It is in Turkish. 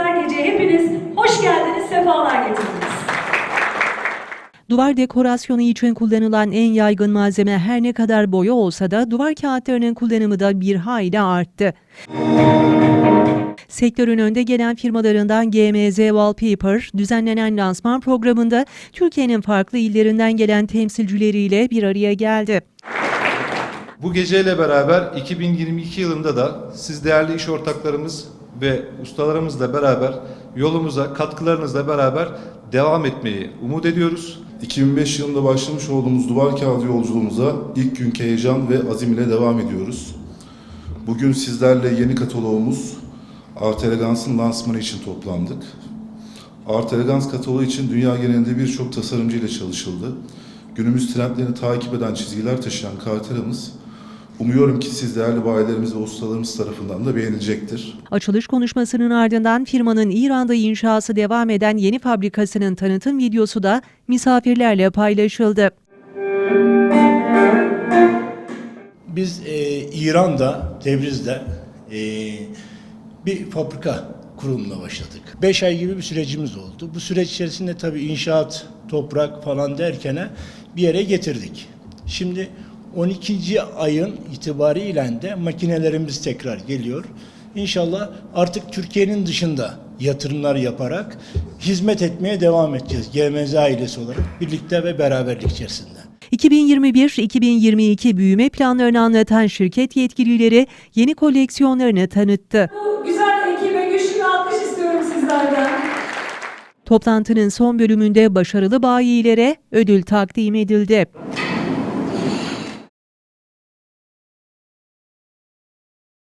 özel geceye hepiniz hoş geldiniz, sefalar getirdiniz. Duvar dekorasyonu için kullanılan en yaygın malzeme her ne kadar boya olsa da duvar kağıtlarının kullanımı da bir hayli arttı. Sektörün önde gelen firmalarından GMZ Wallpaper düzenlenen lansman programında Türkiye'nin farklı illerinden gelen temsilcileriyle bir araya geldi. Bu geceyle beraber 2022 yılında da siz değerli iş ortaklarımız ve ustalarımızla beraber yolumuza katkılarınızla beraber devam etmeyi umut ediyoruz. 2005 yılında başlamış olduğumuz duvar kağıdı yolculuğumuza ilk günkü heyecan ve azim ile devam ediyoruz. Bugün sizlerle yeni kataloğumuz Art Elegance'ın lansmanı için toplandık. Art Elegance kataloğu için dünya genelinde birçok tasarımcı ile çalışıldı. Günümüz trendlerini takip eden çizgiler taşıyan karteramız umuyorum ki siz değerli bayilerimiz ve ustalarımız tarafından da beğenilecektir. Açılış konuşmasının ardından firmanın İran'da inşası devam eden yeni fabrikasının tanıtım videosu da misafirlerle paylaşıldı. Biz e, İran'da, Tebriz'de e, bir fabrika kurulumuna başladık. 5 ay gibi bir sürecimiz oldu. Bu süreç içerisinde tabii inşaat, toprak falan derkene bir yere getirdik. Şimdi 12. ayın itibariyle de makinelerimiz tekrar geliyor. İnşallah artık Türkiye'nin dışında yatırımlar yaparak hizmet etmeye devam edeceğiz. GMZ ailesi olarak birlikte ve beraberlik içerisinde. 2021-2022 büyüme planlarını anlatan şirket yetkilileri yeni koleksiyonlarını tanıttı. Bu güzel ekibe güçlü alkış istiyorum sizlerden. Toplantının son bölümünde başarılı bayilere ödül takdim edildi.